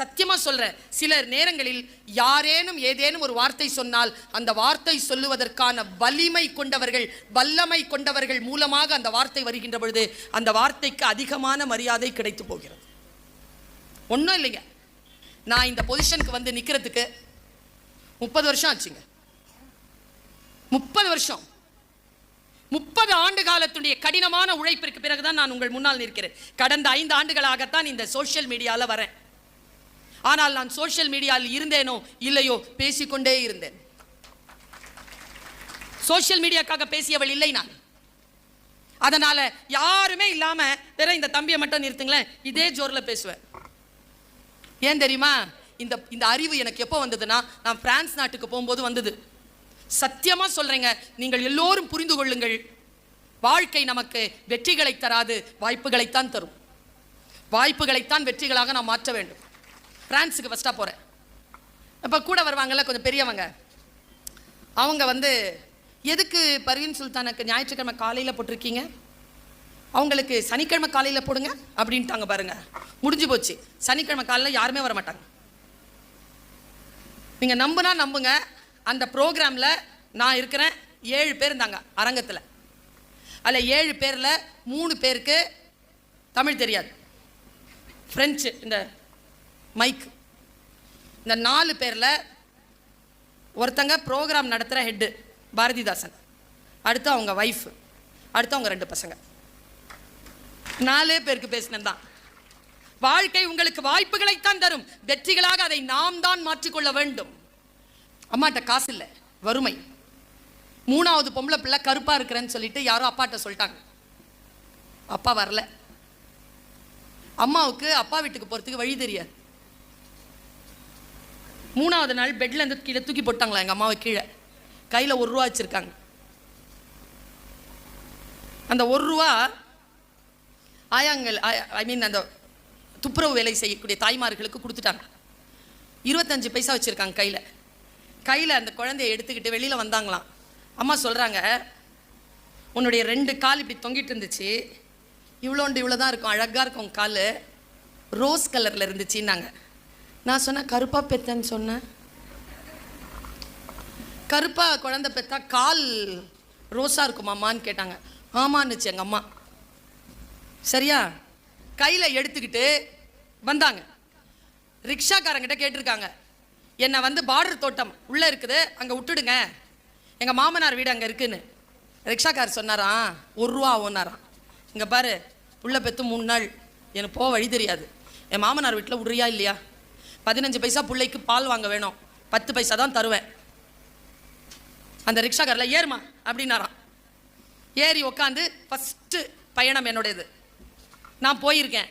சத்தியமாக சொல்கிறேன் சில நேரங்களில் யாரேனும் ஏதேனும் ஒரு வார்த்தை சொன்னால் அந்த வார்த்தை சொல்லுவதற்கான வலிமை கொண்டவர்கள் வல்லமை கொண்டவர்கள் மூலமாக அந்த வார்த்தை வருகின்ற பொழுது அந்த வார்த்தைக்கு அதிகமான மரியாதை கிடைத்து போகிறது. ஒன்றும் இல்லைங்க. நான் இந்த பொசிஷனுக்கு வந்து நிற்கிறதுக்கு முப்பது வருஷம் ஆச்சுங்க. முப்பது வருஷம். முப்பது ஆண்டு காலத்துடைய கடினமான உழைப்பிற்கு பிறகுதான் நான் உங்கள் முன்னால் நிற்கிறேன். கடந்த ஐந்து ஆண்டுகளாகத்தான் இந்த சோஷியல் மீடியாவில் வரேன். ஆனால் நான் சோஷியல் மீடியாவில் இருந்தேனோ இல்லையோ பேசிக்கொண்டே இருந்தேன். சோஷியல் மீடியாக்காக பேசியவள் இல்லை நான். அதனால யாருமே இல்லாம வேற இந்த தம்பியை மட்டும் நிறுத்துங்களேன். இதே ஜோர்ல பேசுவேன். ஏன் தெரியுமா? இந்த இந்த அறிவு எனக்கு எப்போ வந்ததுன்னா நான் பிரான்ஸ் நாட்டுக்கு போகும்போது வந்தது. சத்தியமா சொல்றேங்க நீங்கள் எல்லோரும் புரிந்து கொள்ளுங்கள். வாழ்க்கை நமக்கு வெற்றிகளை தராது வாய்ப்புகளைத்தான் தரும். வாய்ப்புகளைத்தான் வெற்றிகளாக நாம் மாற்ற வேண்டும். பிரான்ஸுக்கு ஃபஸ்ட்டாக போகிறேன் இப்போ கூட வருவாங்கல்ல கொஞ்சம் பெரியவங்க. அவங்க வந்து எதுக்கு பர்வீன் சுல்தானுக்கு ஞாயிற்றுக்கிழமை காலையில் போட்டிருக்கீங்க? அவங்களுக்கு சனிக்கிழமை காலையில் போடுங்க அப்படின்ட்டாங்க பாருங்கள் முடிஞ்சு போச்சு. சனிக்கிழமை காலையில் யாருமே வர மாட்டாங்க நீங்கள் நம்புனா நம்புங்க. அந்த ப்ரோக்ராமில் நான் இருக்கிறேன். ஏழு பேர் இருந்தாங்க அரங்கத்தில். அதில் ஏழு பேரில் மூணு பேருக்கு தமிழ் தெரியாது. ஃப்ரெஞ்சு இந்த மைக் இந்த நாலு பேரில் ஒருத்தங்க ப்ரோக்ராம் நடத்துகிற ஹெட்டு பாரதிதாசன். அடுத்து அவங்க ஒய்ஃப் அடுத்து அவங்க ரெண்டு பசங்க. நாலே பேருக்கு பேசினேன் தான் வாழ்க்கை உங்களுக்கு வாய்ப்புகளைத்தான் தரும். வெற்றிகளாக அதை நாம் தான் மாற்றிக்கொள்ள வேண்டும். அம்மாட்ட காசு இல்லை வறுமை. மூணாவது பொம்பளை பிள்ளை கருப்பாக இருக்கிறேன்னு சொல்லிட்டு யாரோ அப்பாட்ட சொல்லிட்டாங்க. அப்பா வரல. அம்மாவுக்கு அப்பா வீட்டுக்கு போகிறதுக்கு வழி தெரியாது. மூணாவது நாள் பெட்டில் இருந்து கீழே தூக்கி போட்டாங்களா எங்கள் அம்மாவை கீழே? கையில் ஒரு ரூபா வச்சுருக்காங்க. அந்த ஒரு ரூபா ஆயாங்கள் ஐ மீன் அந்த துப்புரவு வேலை செய்யக்கூடிய தாய்மார்களுக்கு கொடுத்துட்டாங்க. இருபத்தஞ்சு பைசா வச்சுருக்காங்க கையில். கையில் அந்த குழந்தைய எடுத்துக்கிட்டு வெளியில் வந்தாங்களாம். அம்மா சொல்கிறாங்க உன்னுடைய ரெண்டு கால் இப்படி தொங்கிட்டு இருந்துச்சு. இவ்வளோண்டு இவ்வளோ தான் இருக்கும் அழகாக இருக்கும் கால். ரோஸ் கலரில் இருந்துச்சுன்னாங்க. நான் சொன்னேன் கருப்பாக பெத்தேன்னு சொன்னேன் கருப்பாக குழந்தை பெத்தா கால் ரோஸாக இருக்குமாம்மான்னு கேட்டாங்க. ஆமான்னுச்சு எங்கள் அம்மா. சரியா? கையில் எடுத்துக்கிட்டு வந்தாங்க. ரிக்ஷாக்காரங்கிட்ட கேட்டிருக்காங்க. என்னை வந்து பார்டர் தோட்டம் உள்ளே இருக்குது அங்கே விட்டுடுங்க. எங்கள் மாமனார் வீடு அங்கே இருக்குன்னு. ரிக்ஷாக்காரர் சொன்னாராம். ஒரு ரூபா ஆகும்னாராம். இங்கே பாரு புள்ள பெற்று மூணு நாள். எனக்கு போக வழி தெரியாது. என் மாமனார் வீட்டில் விடுறியா இல்லையா? பதினஞ்சு பைசா பிள்ளைக்கு பால் வாங்க வேணும். பத்து பைசா தான் தருவேன். அந்த ரிக்ஷாக்காரில் ஏறுமா அப்படின்னாராம். ஏறி உக்காந்து ஃபஸ்ட்டு பயணம் என்னுடையது. நான் போயிருக்கேன்.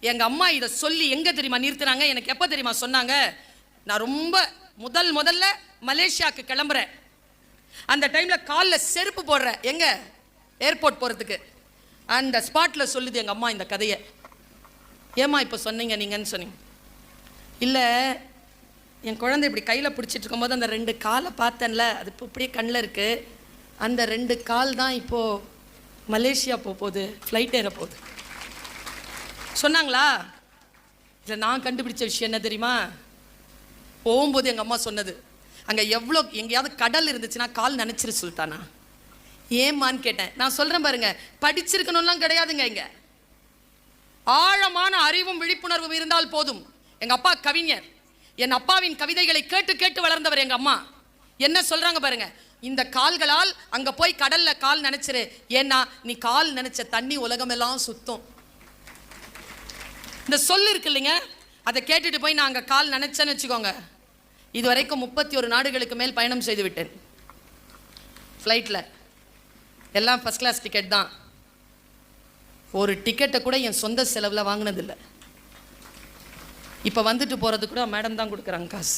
எங்கள் அம்மா இதை சொல்லி எங்கே தெரியுமா நிறுத்துனாங்க? எனக்கு எப்போ தெரியுமா சொன்னாங்க? நான் ரொம்ப முதல் முதல்ல மலேசியாவுக்கு கிளம்புறேன். அந்த டைமில் காலில் செருப்பு போடுறேன். எங்கே? ஏர்போர்ட் போகிறதுக்கு அந்த ஸ்பாட்டில் சொல்லுது எங்கள் அம்மா இந்த கதையை. ஏம்மா இப்போ சொன்னீங்க நீங்கன்னு சொன்னீங்க. இல்லை என் குழந்தை இப்படி கையில் பிடிச்சிட்டு இருக்கும்போது அந்த ரெண்டு காலை பார்த்தேன்ல அது இப்போ இப்படியே கண்ணில் இருக்குது அந்த ரெண்டு கால் தான் இப்போது மலேசியா போக போகுது ஃப்ளைட் ஏற போகுது. சொன்னாங்களா? இல்லை நான் கண்டுபிடிச்ச விஷயம் என்ன தெரியுமா? போகும்போது எங்கள் அம்மா சொன்னது அங்கே எவ்வளோ எங்கேயாவது கடல் இருந்துச்சுன்னா கால் நினச்சிரு சுல்தானா. ஏம்மான்னு கேட்டேன். நான் சொல்கிறேன் பாருங்க படிச்சிருக்கணும்லாம் கிடையாதுங்க இங்கே. ஆழமான அறிவும் விழிப்புணர்வும் இருந்தால் போதும். எங்கள் அப்பா கவிஞர். என் அப்பாவின் கவிதைகளை கேட்டு கேட்டு வளர்ந்தவர் எங்கள் அம்மா. என்ன சொல்கிறாங்க பாருங்க. இந்த கால்களால் அங்கே போய் கடலில் கால் நினச்சிரு. ஏன்னா நீ கால் நினச்ச தண்ணி உலகமெல்லாம் சுத்தம். இந்த சொல் இருக்கு இல்லைங்க. அதை கேட்டுட்டு போய் நான் அங்கே கால் நினச்சேன்னு வச்சுக்கோங்க. இது வரைக்கும் முப்பத்தி ஒரு நாடுகளுக்கு மேல் பயணம் செய்து விட்டேன். ஃப்ளைட்டில் எல்லாம் ஃபஸ்ட் கிளாஸ் டிக்கெட் தான். ஒரு டிக்கெட்டை கூட என் சொந்த செலவில் வாங்கினதில்லை. இப்போ வந்துட்டு போகிறது கூட மேடம் தான் கொடுக்குறாங்க காசு.